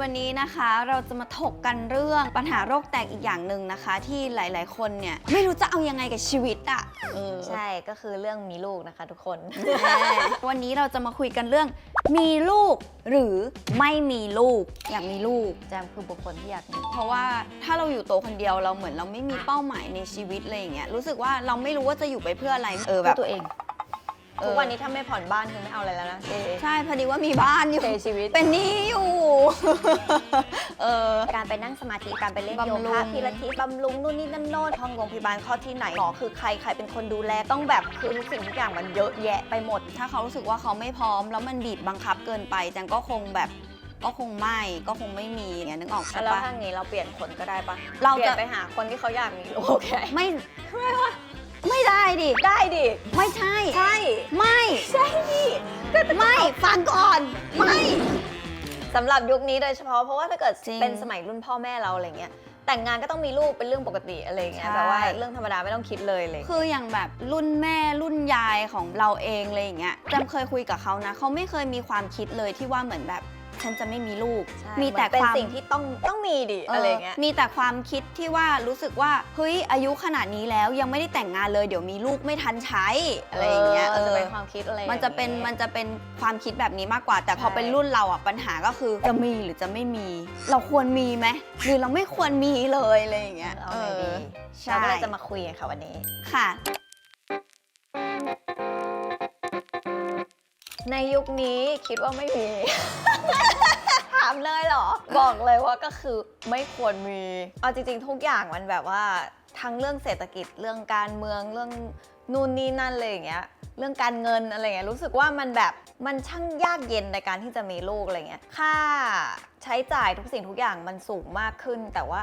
วันนี้นะคะเราจะมาถกกันเรื่องปัญหาโรคแตกอีกอย่างหนึ่งนะคะ ที่หลาย ๆ คนเนี่ยไม่รู้จะเอายังไงกับชีวิตอะเออใช่ก็คือเรื่องมีลูกนะคะทุกคนแน่วันนี้เราจะมาคุยกันเรื่อง มีลูกหรือไม่มีลูกอยากมีลูก แจมคือบุคคลที่อยากมีเพราะว่าถ้าเราอยู่ตัวคนเดียวเราเหมือนเราไม่มีเป้าหมายในชีวิตอะไรอย่างเงี้ยรู้สึกว่าเราไม่รู้ว่าจะอยู่ไปเพื่ออะไรเออแบเพื่อบตัวเองเออ ทุกวันนี้ถ้าไม่ผ่อนบ้านคือไม่เอาอะไรแล้วนะเจใช่พอดีว่ามีบ้านอยู่เทชีวิต เป็นหนี้อยู่ เออ การไปนั่งสมาธิ การไปเล่นบำรุโยงคะพิลาทิสบำรุงนู่นนี่นั่นโน่นห้องโรงพยาบาลข้อที่ไหนหมอคือใครใครเป็นคนดูแลต้องแบบคือทุกสิ่งทุกอย่างมันเยอะแยะไปหมด ถ้าเขารู้สึกว่าเขาไม่พร้อม แล้วมันบีบบังคับเกินไปจังก็คงแบบก็คงไม่ก็คงไม่มีอย่างเงี้ยนึกออกใช่แล้วปะ ทางนี้เราเปลี่ยนคนก็ได้ปะเราเปลี่จะยนไปหาคนที่เขาอยากมีลูกโอเค ไม่ ไม่ได้ดิ ได้ดิ ไม่ใช่ ใช่ ไม่ ใช่ดิไม่ฟังก่อน ไม่สำหรับยุคนี้โดยเฉพาะเพราะว่าถ้าเกิดจริงเป็นสมัยรุ่นพ่อแม่เราอะไรเงี้ยแต่งงานก็ต้องมีลูกเป็นเรื่องปกติอะไรเงี้ยใช่ แต่ว่าเรื่องธรรมดาไม่ต้องคิดเลยเลย คืออย่างแบบรุ่นแม่รุ่นยายของเราเองอะไรอย่างเงี้ยจำเคยคุยกับเขานะเขาไม่เคยมีความคิดเลยที่ว่าเหมือนแบบ ฉันจะไม่มีลูกใช่มีแต่เหอนเป็นความสิ่งที่ต้องต้องมีดิเอออะไรเงี้ยมีแต่ความคิดที่ว่ารู้สึกว่าเฮ้ยอายุขนาดนี้แล้วยังไม่ได้แต่งงานเลยเดี๋ยวมีลูกไม่ทันใช้อะไรอย่างเงี้ยเออเอจะอเป็นความคิดอะไรมันจะเป็นอย่างงี้มันจะเป็นความคิดแบบนี้มากกว่า แต่พอใช่เป็นรุ่นเราอะปัญหาก็คือจะมีหรือจะไม่มี เราควรมีไหมหรือเราไม่ควรมีเลยอะไรอย่างเงี้ยเอาไงดีใช่เราก็เลยจะมาคุยกันค่ะวันนี้ค่ะ ในยุคนี้คิดว่าไม่มี ถามเลยเหรอ บอกเลยว่าก็คือไม่ควรมี เอาจริงๆ ทุกอย่างมันแบบว่า ทั้งเรื่องเศรษฐกิจเรื่องการเมืองเรื่องนู่นนี่นั่นเลยอย่างเงี้ยเรื่องการเงินอะไรเงี้ยรู้สึกว่ามันแบบมันช่างยากเย็นในการที่จะมีลูกอะไรเงี้ยค่าใช้จ่ายทุกสิ่งทุกอย่างมันสูงมากขึ้น แต่ว่า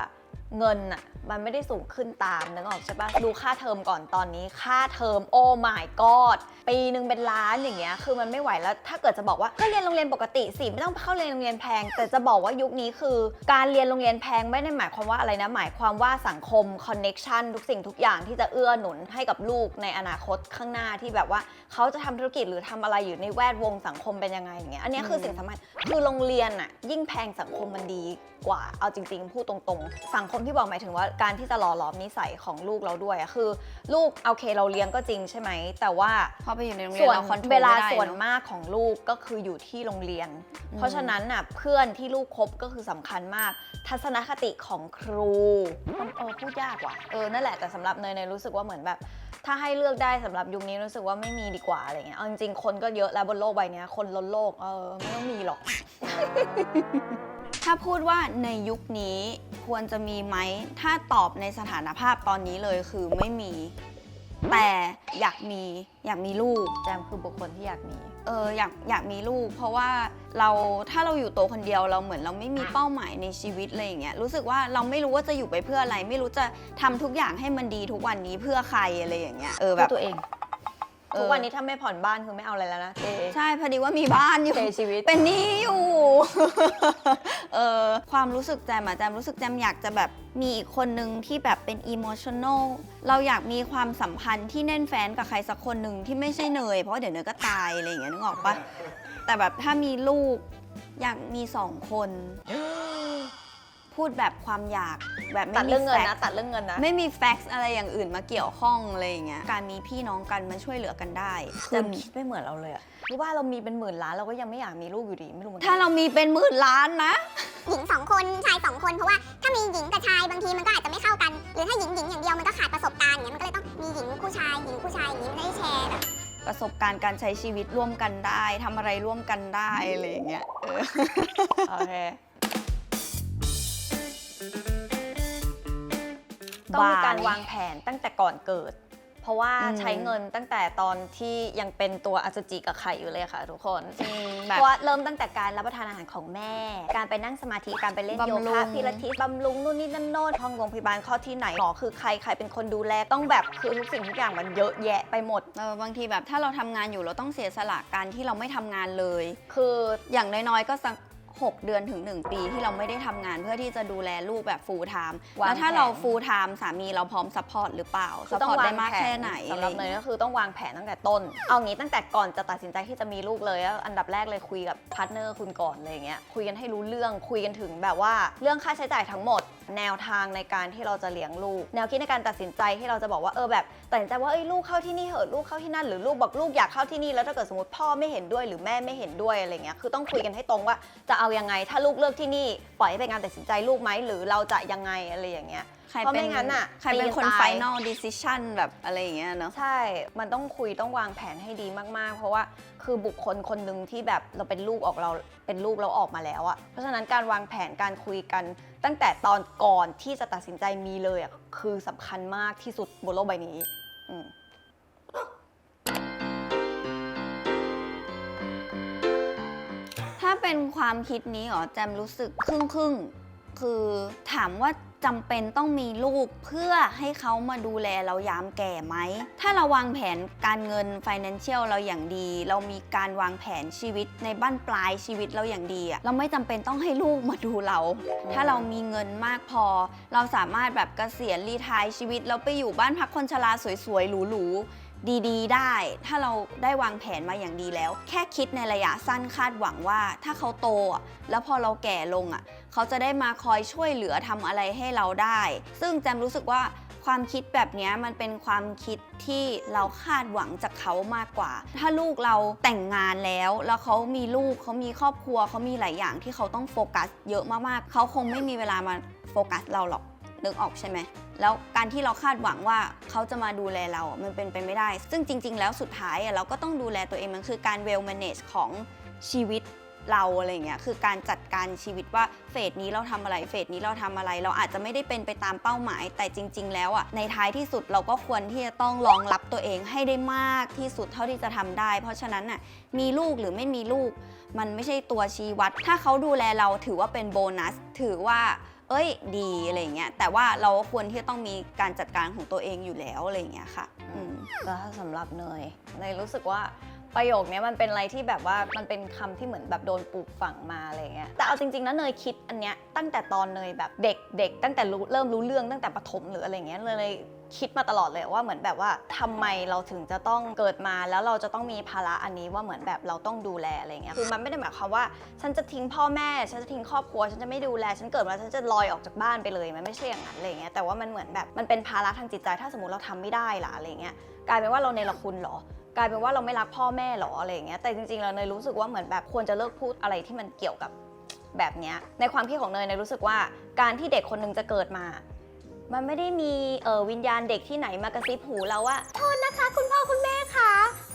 เงินอะมันไม่ได้สูงขึ้นตามนึกออกใช่ปะดูค่าเทอมก่อนตอนนี้ ค่าเทอมโอ้ my god ปีหนึ่งเป็นล้านอย่างเงี้ยคือมันไม่ไหวแล้ว ถ้าเกิดจะบอกว่าก็เรียนโรงเรียนปกติสิไม่ต้องเข้าเรียนโรงเรียนแพง แต่จะบอกว่ายุคนี้คือ การเรียนโรงเรียนแพงไม่ได้หมายความว่าอะไรนะหมายความว่าสังคมคอนเน็ชันทุกสิ่งทุกอย่างที่จะเอื้อหนุนให้กับลูกในอนาคตข้างหน้าที่แบบว่าเขาจะทำธุรกิจหรือทำอะไรอยู่ในแวดวงสังคมเป็นยังไงอย่างเงี้ยอันนี้คือสิ่งสำคัญคือโรงเรียนอะยิ่งแพงสังคมมันดีกว่าเอาจริง ๆ พูดตรงๆ สังคมที่บอกหมายถึงว่าการที่จะหล่อหลอมนิสัยของลูกเราด้วยอะคือ ลูกโอเคเราเลี้ยงก็จริงใช่ไหม แต่ว่าพอไปอยู่ในโรงเรียส่นวนเราคอนโทรลเวลาไม่ได้ส่วนเนอะ มากของลูกก็คืออยู่ที่โรงเรียนอืมเพราะฉะนั้นน่ะเพื่อนที่ลูกคบก็คือสำคัญมาก ทัศนคติของครูมันเออพูดยากว่ะเออนั่นแหละแต่สำหรับเนยเนยรู้สึกว่าเหมือนแบบ ถ้าให้เลือกได้สำหรับยุคนี้รู้สึกว่าไม่มีดีกว่าอะไรเงี้ยเอาจริงๆคนก็เยอะแล้วบนโลกใบเนี้ยคนล้นโลกเออไม่ต้องมีหรอก ถ้าพูดว่าในยุคนี้ควรจะมีไหม ถ้าตอบในสถานภาพตอนนี้เลยคือไม่มี แต่อยากมีอยากมีลูก แจมคือบุคคลที่อยากมี เอออยากอยากมีลูก เพราะว่าเราถ้าเราอยู่ตัวคนเดียวเราเหมือนเราไม่มีเป้าหมายในชีวิตอะไรอย่างเงี้ยรู้สึกว่าเราไม่รู้ว่าจะอยู่ไปเพื่ออะไร ไม่รู้จะทำทุกอย่างให้มันดีทุกวันนี้เพื่อใครอะไรอย่างเงี้ยเออแบเพื่อบตัวเองเออ ทุกวันนี้ถ้าไม่ผ่อนบ้านคือไม่เอาอะไรแล้วนะเจใช่พอดีว่ามีบ้านอยู่เทชีวิต เป็นหนี้อยู่ เออความรู้สึกแจมอะแจมรู้สึกแจมอยากจะแบบมีอีกคนนึงที่แบบเป็นอิโมชัน a ลเราอยากมีความสัมพันธ์ที่แน่นแฟนกับใครสักคนหนึ่งที่ไม่ใช่เนย เพราะว่าเดี๋ยวเนยก็ตายอะไรอย่างเงี้ยนึกออกปะแต่แบบถ้ามีลูกอยากมีสองคน พูดแบบความอยากแบบตัไม่ดมีเรื่องเงินแฟนะกตัดเรื่องเงินนะ ไม่มีแฟกซ์อะไรอย่างอื่นมาเกี่ยวข้องอะไรอย่างเงี้ยการมีพี่น้องกันมันช่วยเหลือกันได้แจมคิดไม่เหมือนเราเลยอะรู้ว่าเรามีเป็นหมื่นล้านเราก็ยังไม่อยากมีลูกอยู่ดีไม่รู้เหมือนกัถ้าเรามีเป็นหมื่นล้านนะ หญิงสองคนชายสองคนเพราะว่าถ้ามีหญิงกับชายบางทีมันก็อาจจะไม่เข้ากัน หรือถ้าหญิงหญิงอย่างเดียวมันก็ขาดประสบการณ์อย่างเงี้ยมันก็เลยต้องมีหญิงคู่ชายหญิงคู่ชายอย่างนี้มันจะได้แชร์แบบประสบการณ์การใช้ชีวิตร่วมกันได้ทำอะไรร่วมกันได้อะไรอย่างเงี้ยเออ โอเค ต้องมีการวางแผนตั้งแต่ก่อนเกิด เพราะว่าอืมใช้เงินตั้งแต่ตอนที่ยังเป็นตัวอสุจิกับไข่อยู่เลยค่ะ ทุกคนจริงเพแบบราะว่าเริ่มตั้งแต่การรับประทานอาหารของแม่ การไปนั่งสมาธิการไปเล่นโยบำรุคะงพิลาทิสบำรุงนู่นนี่นั่นโน่นห้องโรงพยาบาลข้อที่ไหนหมอคือใครใครเป็นคนดูแลต้องแบบคือทุกสิ่งทุกอย่างมันเยอะแยะไปหมดเออบางทีแบบถ้าเราทำงานอยู่เราต้องเสียสละการที่เราไม่ทำงานเลย คืออย่างน้อยๆก็สัก 6 เดือนถึง 1 ปีที่เราไม่ได้ทำงานเพื่อที่จะดูแลลูกแบบ full time วางแล้วถ้าแผนเรา full time สามีเราพร้อมซัพพอร์ตหรือเปล่าคืซัอพต้อพอร์งตวาได้งมากแผแค่นไหนสำหรับอะไรเนอยย่างเงี้ยก็คือต้องวางแผนตั้งแต่ต้น เอางี้ตั้งแต่ก่อนจะตัดสินใจที่จะมีลูกเลยอะอันดับแรกเลยคุยกับพาร์ทเนอร์คุณก่อนเลยอย่างเงี้ยคุยกันให้รู้เรื่องคุยกันถึงแบบว่าเรื่องค่าใช้จ่ายทั้งหมด แนวทางในการที่เราจะเลี้ยงลูก แนวคิดในการตัดสินใจที่เราจะบอกว่าเออแบบตัดสินใจว่าเอ้ยลูกเข้าที่นี่เหอะลูกเข้าที่นั่นหรือลูกบอกลูกอยากเข้าที่นี่แล้วถ้าเกิดสมมติพ่อไม่เห็นด้วยหรือแม่ไม่เห็นด้วยอะไรเงี้ยคือต้องคุยกันให้ตรงว่าจะเอายังไง ถ้าลูกเลือกที่นี่ปล่อยให้เป็นการตัดสินใจลูกไหมหรือเราจะยังไงอะไรอย่างเงี้ย ใครเพราะเป็นไม่งั้นอะใครเป็นคน ตีกันตาย final decision แบบอะไรอย่างเงี้ยเนาะ ใช่ มันต้องคุยต้องวางแผนให้ดีมาก ๆ เพราะว่าคือบุคคลคนหนึ่งที่แบบเราเป็นลูกออกเราเป็นลูกเราออกมาแล้วอะเพราะฉะนั้นการวางแผนการคุยกัน ตั้งแต่ตอนก่อนที่จะตัดสินใจมีเลยอะคือสำคัญมากที่สุดบนโลกใบนี้อืมถ้าเป็นความคิดนี้เหรอแจมรู้สึกครึ่งครึ่งๆคือถามว่า จำเป็นต้องมีลูกเพื่อให้เขามาดูแลเรายามแก่ไหม ถ้าเราวางแผนการเงิน financial เราอย่างดี เรามีการวางแผนชีวิตในบ้านปลายชีวิตเราอย่างดีอะเราไม่จำเป็นต้องให้ลูกมาดูเรา ถ้าเรามีเงินมากพอ เราสามารถแบบเกษียณรีไทายชีวิต เราไปอยู่บ้านพักคนชราสวยๆหรูๆ ดีๆ ได้ ถ้าเราได้วางแผนมาอย่างดีแล้ว แค่คิดในระยะสั้นคาดหวังว่า ถ้าเขาโตอะแล้วพอเราแก่ลงอะ เขาจะได้มาคอยช่วยเหลือทำอะไรให้เราได้ ซึ่งแจมรู้สึกว่าความคิดแบบนี้มันเป็นความคิดที่เราคาดหวังจากเขามากกว่า ถ้าลูกเราแต่งงานแล้ว แล้วเขามีลูกเขามีครอบครัวเขามีหลายอย่างที่เขาต้องโฟกัส เยอะมากๆ เขาคงไม่มีเวลามาโฟกัสเราหรอกนึกออกใช่ไหม แล้วการที่เราคาดหวังว่าเขาจะมาดูแลเรา มันเป็นไปไม่ได้ ซึ่งจริง ๆ แล้วสุดท้ายเราก็ต้องดูแลตัวเองมันคือการ well manage ของชีวิตเราอะไรเงี้ยคือการจัดการชีวิตว่าเฟสนี้เราทำอะไรเฟสนี้เราทำอะไร เราอาจจะไม่ได้เป็นไปตามเป้าหมาย แต่จริง ๆ แล้วอะในท้ายที่สุดเราก็ควรที่จะต้องรองรับตัวเองให้ได้มากที่สุดเท่าที่จะทำได้ เพราะฉะนั้นน่ะมีลูกหรือไม่มีลูก มันไม่ใช่ตัวชี้วัด ถ้าเขาดูแลเราถือว่าเป็นโบนัส ถือว่า เอ้ยดีอะไรอย่างเงี้ยแต่ว่าเราก็ควรที่จะต้องมีการจัดการของตัวเองอยู่แล้วอะไรอย่างเงี้ยค่ะอืม แล้วสำหรับเนยเนยรู้สึกว่า ประโยคนี้มันเป็นอะไรที่แบบว่ามันเป็นคำที่เหมือนแบบโดนปลูกฝังมาอะไรเงี้ยแต่เอาจริงๆนะเนยคิดอันเนี้ยตั้งแต่ตอนเนยแบบเด็กเด็กตั้งแต่รู้เริ่มรู้เรื่องตั้งแต่ประถมหรืออะไรเงี้ยเลยคิดมาตลอดเลยว่าเหมือนแบบว่าทำไมเราถึงจะต้องเกิดมาแล้วเราจะต้องมีภาระอันนี้ว่าเหมือนแบบเราต้องดูแลอะไรเงี้ยคือมันไม่ได้หมายความว่า ฉันจะทิ้งพ่อแม่ ฉันจะทิ้งครอบครัว ฉันจะไม่ดูแล ฉันเกิดมาฉันจะลอยออกจากบ้านไปเลยมันไม่ใช่อย่างนั้นอะไรเงี้ยแต่ว่ามันเหมือนแบบมันเป็นภาระทางจิตใจ ถ้าสมมติเราทำไม่ได้ล่ะอะไรเงี้ยกลายเป็นว่าเราเนรคุณหรอ กลายเป็นว่าเราไม่รักพ่อแม่เหรออะไรเงี้ยแต่จริงๆเราเนยรู้สึกว่าเหมือนแบบควรจะเลิกพูดอะไรที่มันเกี่ยวกับแบบเนี้ยในความคิดของเนยเนยรู้สึกว่าการที่เด็กคนหนึงจะเกิดมา มันไม่ได้มีเออวิญญาณเด็กที่ไหนมากระซิบหูเราว่าโทษนะคะ คุณพ่อคุณแม่คะ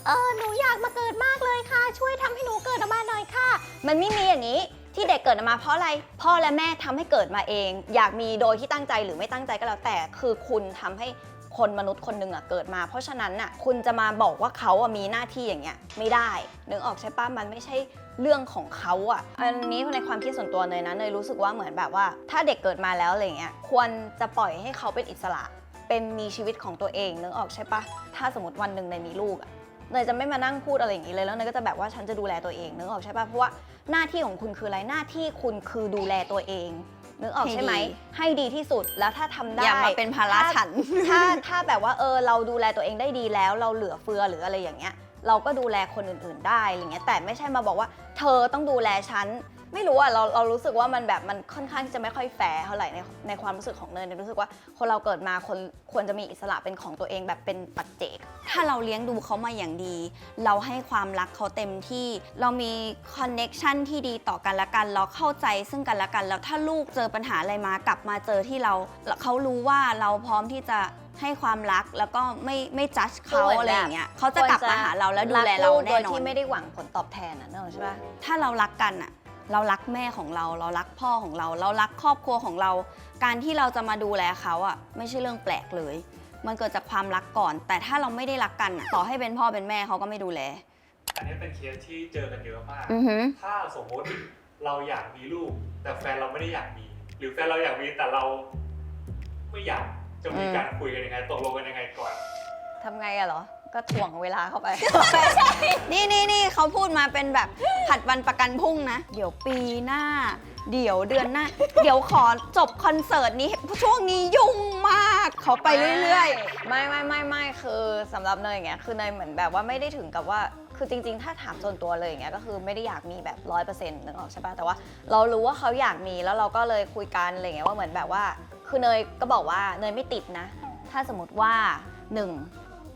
เออหนูอยากมาเกิดมากเลยค่ะ ช่วยทำให้หนูเกิดออกมาหน่อยค่ะ มันไม่มีอย่างนี้ที่เด็กเกิดมาเพราะอะไร พ่อและแม่ทำให้เกิดมาเอง อยากมีโดยที่ตั้งใจหรือไม่ตั้งใจก็แล้วแต่ คือคุณทำให้ คนมนุษย์คนหนึ่งอะเกิดมา เพราะฉะนั้นน่ะคุณจะมาบอกว่าเขาอะมีหน้าที่อย่างเงี้ยไม่ได้นึกออกใช่ปะมันไม่ใช่เรื่องของเขาอะอันนี้ในความคิดส่วนตัวเนยนะเนยรู้สึกว่าเหมือนแบบว่า ถ้าเด็กเกิดมาแล้วอะไรเงี้ยควรจะปล่อยให้เขาเป็นอิสระ เป็นมีชีวิตของตัวเองนึกออกใช่ปะถ้าสมมติวันหนึ่งเนยมีลูกอะเนยจะไม่มานั่งพูดอะไรอย่างนี้เลยแล้วเนยก็จะแบบว่าฉันจะดูแลตัวเองนึกออกใช่ปะเพราะว่าหน้าที่ของคุณคืออะไรหน้าที่คุณคือดูแลตัวเอง นึกออกใช่ไหมให้ดีให้ดีที่สุดแล้วถ้าทำได้อย่ามาเป็นภาระฉัน ถ้าถ้าแบบว่าเออเราดูแลตัวเองได้ดีแล้วเราเหลือเฟือหรืออะไรอย่างเงี้ย เราก็ดูแลคนอื่นๆได้อะไรเงี้ยแต่ไม่ใช่มาบอกว่า เธอต้องดูแลฉัน ไม่รู้อะเราเรารู้สึกว่ามันแบบมันค่อนข้างที่จะไม่ค่อยแฟร์เท่าไหร่ในในความรู้สึกของเนยเนยรู้สึกว่าคนเราเกิดมาคนควรจะมีอิสระเป็นของตัวเองแบบเป็นปัจเจก ถ้าเราเลี้ยงดูเขามาอย่างดี เราให้ความรักเขาเต็มที่ เรามีคอนเน็ชันที่ดีต่อกันและกัน เราเข้าใจซึ่งกันและกัน แล้วถ้าลูกเจอปัญหาอะไรมากลับมาเจอที่เราแล้วเขารู้ว่าเราพร้อมที่จะให้ความรักแล้วก็ไม่ไม่จัดเขาอะไรอย่างเงี้ยเขาจะกลับมาหาเราแล้วดูแลเราแน่นโดยอนที่ไม่ได้หวังผลตอบแทนนะเนอะใช่ปะถ้าเรารักกันอะ เรารักแม่ของเรา เรารักพ่อของเรา เรารักครอบครัวของเรา การที่เราจะมาดูแลเขาอะไม่ใช่เรื่องแปลกเลย มันเกิดจากความรักก่อน แต่ถ้าเราไม่ได้รักกันอะต่อให้เป็นพ่อเป็นแม่เขาก็ไม่ดูแล อันนี้เป็นเคสที่เจอกันเยอะมาก อือหือ ถ้าสมมติเราอยากมีลูก แต่แฟนเราไม่ได้อยากมี หรือแฟนเราอยากมีแต่เราไม่อยากจะมีอืมการคุยกันยังไงตกลงกันยังไงก่อน ทำไงอะเหรอ ก็ถ่วงเวลาเข้าไป นี่นี่นี่เขาพูดมาเป็นแบบผัดวันประกันพรุ่งนะ เดี๋ยวปีหน้า เดี๋ยวเดือนหน้า เดี๋ยวขอจบคอนเสิร์ตนี้ช่วงนี้ยุ่งมากเขาไปเรื่อยๆ ไม่ไม่ไม่ไม่คือสำหรับเนยอย่างเงี้ยคือเนยเหมือนแบบว่าไม่ได้ถึงกับว่าคือจริง ๆ ถ้าถามส่วนตัวเลยอย่างเงี้ยก็คือไม่ได้อยากมีแบบร้อยเปอร์เซ็นต์นึกออกใช่ปะแต่ว่าเรารู้ว่าเขาอยากมีแล้วเราก็เลยคุยกันอะไรเงี้ยว่าเหมือนแบบว่า คือเนยก็บอกว่าเนยไม่ติดนะ ถ้าสมมติว่าหนึ่ง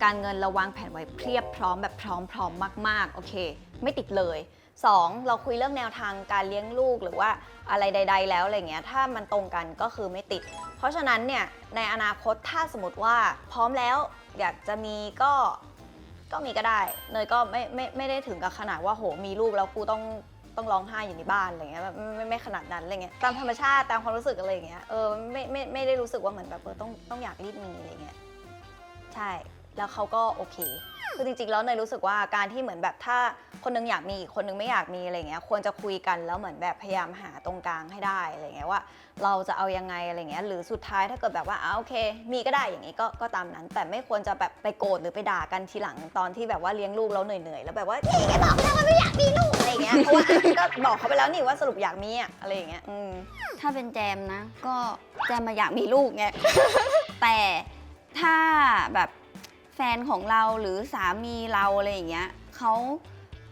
การเงินเราวางแผนไว้เพียบพร้อมแบบพร้อมพร้อมมากๆโอเค ไม่ติดเลย 2. เราคุยเรื่องแนวทางการเลี้ยงลูกหรือว่าอะไรใด ๆ แล้วอะไรเงี้ยถ้ามันตรงกันก็คือไม่ติด เพราะฉะนั้นเนี่ยในอนาคตถ้าสมมติว่าพร้อมแล้วอยากจะมีก็ก็มีก็ได้เนยก็ไม่ไม่ไม่ได้ถึงกับขนาดว่าโหมีลูกแล้วกูต้องต้องร้องไห้อยู่ในบ้านอะไรเงี้ยแบบไม่ไม่ไม่ขนาดนั้นอะไรเงี้ยตามธรรมชาติตามความรู้สึกอะไรเงี้ยเออไม่ไม่ไม่ได้รู้สึกว่าเหมือนแบบเออต้องต้องอยากรีบมีอะไรเงี้ยใช่ แล้วเขาก็โอเคคือจริงๆ แล้วเนยรู้สึกว่าการที่เหมือนแบบถ้าคนนึงอยากมีอีกคนนึงไม่อยากมีอะไรเงี้ยควรจะคุยกันแล้วเหมือนแบบพยายามหาตรงกลางให้ได้อะไรเงี้ยว่า เราจะเอายังไงอะไรเงี้ยหรือสุดท้ายถ้าเกิดแบบว่าอ่าโอเค มีก็ได้อย่างนี้ก็ก็ตามนั้น แต่ไม่ควรจะแบบไปโกรธหรือไปด่ากันทีหลังตอนที่แบบว่าเลี้ยงลูกแล้วเหนื่อยๆแล้วแบบว่านี่ไงบอกแล้วว่าไม่อยากมีลูกอะไรเงี้ยเพราะว่าก็บอกเขาไปแล้วนี่ว่าสรุปอยากมีอะอะไรอย่างเงี้ยอืมถ้าเป็นแจมนะ ก็แจมมาอยากมีลูกไงแต่ถ้าแบบ แฟนของเราหรือสามีเราอะไรอย่างเงี้ยเขา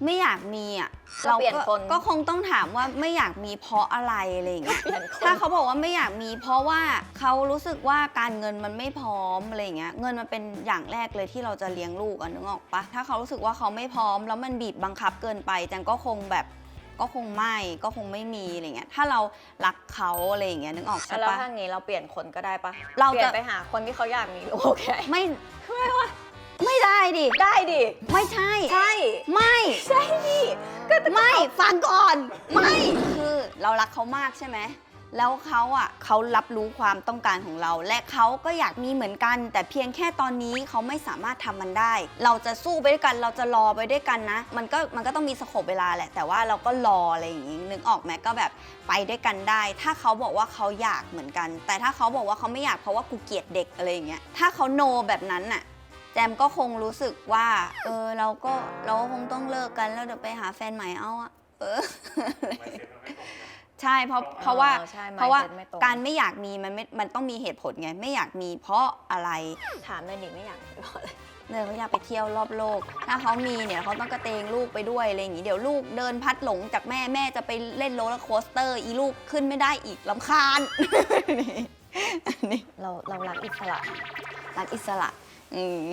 ไม่อยากมีอะก็เราเปลี่ยนก็คน ก็คงต้องถามว่าไม่อยากมีเพราะอะไรอะไรอย่างเงี้ยเปลี่ยนคนถ้าเขาบอกว่าไม่อยากมี เพราะว่าเขารู้สึกว่าการเงินมันไม่พร้อมอะไรอย่างเงี้ยเงินมันเป็นอย่างแรกเลยที่เราจะเลี้ยงลูกอะนึกออกปะถ้าเขารู้สึกว่าเขาไม่พร้อม แล้วมันบีบบังคับเกินไปจังก็คงแบบ ก็คงไม่ก็คงไม่มีอะไรเงี้ยถ้าเรารักเขาอะไรอย่างเงี้ยนึกออกใช่แล้วปะ ถ้างี้เราเปลี่ยนคนก็ได้ปะเราเปลี่ยจะนไปหาคนที่เขาอยากมีลูกโอเคไม่ไม่ได้ดิ ได้ดิ ไม่ใช่ ใช่ ไม่ ใช่ดิ ไม่ฟังก่อน ไม่ คือเรารักเขามากใช่ไหม แล้วเขาอะเขารับรู้ความต้องการของเรา และเขาก็อยากมีเหมือนกัน แต่เพียงแค่ตอนนี้เขาไม่สามารถทำมันได้ เราจะสู้ไปด้วยกันเราจะรอไปด้วยกันนะ มันก็มันก็ต้องมีสโคปเวลาแหละ แต่ว่าเราก็รออะไรอย่างงี้นึกออกไหมก็แบบไปด้วยกันได้ ถ้าเขาบอกว่าเขาอยากเหมือนกัน แต่ถ้าเขาบอกว่าเขาไม่อยากเพราะว่ากูเกลียดเด็กอะไรอย่างเงี้ยถ้าเขาโนแบบนั้นน่ะแจมก็คงรู้สึกว่า เออเราก็เราก็คงต้องเลิกกันแล้วเดี๋ยวไปหาแฟนใหม่เอาอะเออ ไม่เซ็ตมันไม่ตรงกันใช่เพราะเพราะว่าออใช่เพราะว่า mindset ไม่ตงการไม่อยากมีมันไม่มันต้องมีเหตุผลไงไม่อยากมีเพราะอะไร ถามเลยดิไม่อยากมีเพราะอะไรเนยเขาอยากไปเที่ยวรอบโลก ถ้าเขามีเนี่ยเขาต้องกระเตงลูกไปด้วยอะไรอย่างงี้ เดี๋ยวลูกเดินพัดหลงจากแม่แม่จะไปเล่นโรลเลอร์โคสเตอร์ อีลูกขึ้นไม่ได้อีกลำคาญ นี่อันนี้เราเรารักอิสระ รักอิสระ อืม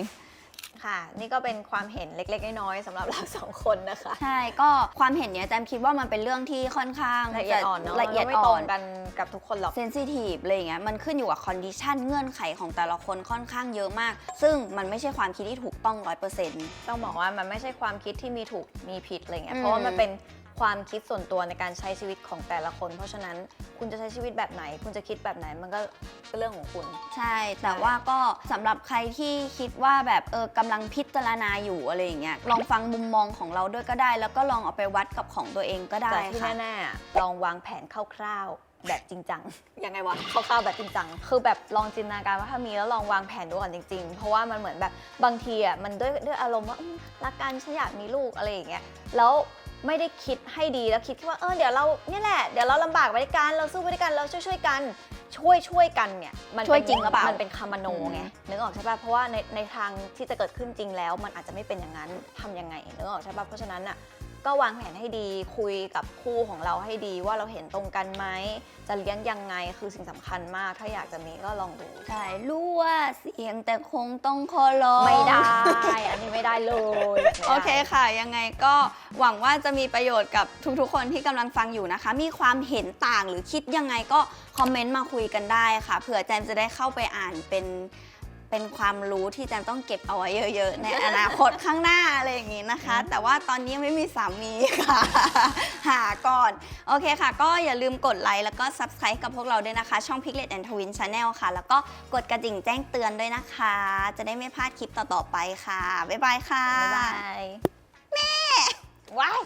ค่ะ นี่ก็เป็นความเห็นเล็ก ๆ น้อยๆสำหรับเราสองคนนะคะ ใช่ก็ความเห็นเนี้ยแจมคิดว่ามันเป็นเรื่องที่ค่อนข้างละเอียดอ่อนเนาะละเอียดไม่ตอ่รองนกันกับทุกคนหรอกเซนซิทีฟอะไรอย่างเงี้ยมันขึ้นอยู่กับคอนดิชันเงื่อนไขของแต่ละคนค่อนข้างเยอะมาก ซึ่งมันไม่ใช่ความคิดที่ถูกต้องร้อยเปอร์เซ็นต์ ต้องบอกว่ามันไม่ใช่ความคิดที่มีถูกมีผิดอะไรเงี้ยอืม เพราะว่ามันเป็น ความคิดส่วนตัวในการใช้ชีวิตของแต่ละคน เพราะฉะนั้นคุณจะใช้ชีวิตแบบไหน คุณจะคิดแบบไหนมันก็เป็นเรื่องของคุณ ใช่ แต่ว่าก็สำหรับใครที่คิดว่าแบบเออกำลังพิจารณาอยู่อะไรอย่างเงี้ยลองฟังมุมมองของเราด้วยก็ได้ แล้วก็ลองเอาไปวัดกับของตัวเองก็ได้แต่ที่ค่ะ แน่ๆลองวางแผนคร่าวๆแบบจริงจัง ยังไงวะคร่าวๆแบบจริงจัง คือแบบลองจินตนาการว่าถ้ามีแล้วลองวางแผนดูก่อนจริงๆ เพราะว่ามันเหมือนแบบบางทีอะมันด้วยด้วยอารมณ์ว่าอืมรักกันฉันอยากมีลูกอะไรอย่างเงี้ย แล้ว ไม่ได้คิดให้ดีแล้วคิดแค่ว่าเออเดี๋ยวเราเนี่ยแหละเดี๋ยวเราลำบากไปด้วยกันเราสู้ไปด้วยกันเราช่วยช่วยๆกันช่วยช่วยๆกันเนี่ยมันช่วยป็นจริงหรือเปล่ามันเป็นคำมโนไงอืมนึกออกใช่ป่ะเพราะว่าในในทางที่จะเกิดขึ้นจริงแล้ว มันอาจจะไม่เป็นอย่างนั้นทำยังไงนึกออกใช่ป่ะเพราะฉะนั้นอะ ก็วางแผนให้ดีคุยกับคู่ของเราให้ดีว่าเราเห็นตรงกันไหมจะเลี้ยงยังไงคือสิ่งสำคัญมาก ถ้าอยากจะมีก็ลองดู ใช่รู้ว่าเสียงแต่คงต้องขอร้องไม่ได้ อันนี้ไม่ได้เลยไม่ได้โอเคค่ะ ยังไงก็หวังว่าจะมีประโยชน์กับทุกๆ คนที่กำลังฟังอยู่นะคะ มีความเห็นต่างหรือคิดยังไงก็คอมเมนต์มาคุยกันได้ค่ะเผื่อแจมจะได้เข้าไปอ่านเป็น เป็นความรู้ที่แจมต้องเก็บเอาไว้เยอะ ๆ ในอนาคตข้างหน้าอะไรอย่างงี้นะคะ แต่ว่าตอนนี้ไม่มีสามีค่ะ หาก่อน โอเคค่ะ ก็อย่าลืมกดไลค์แล้วก็ Subscribe กับพวกเราด้วยนะคะ ช่อง Piglet and Twin Channel ค่ะ แล้วก็กดกระดิ่งแจ้งเตือนด้วยนะคะ จะได้ไม่พลาดคลิปต่อๆไปค่ะ บ๊ายบายค่ะ บ๊ายบายแม่ว้าย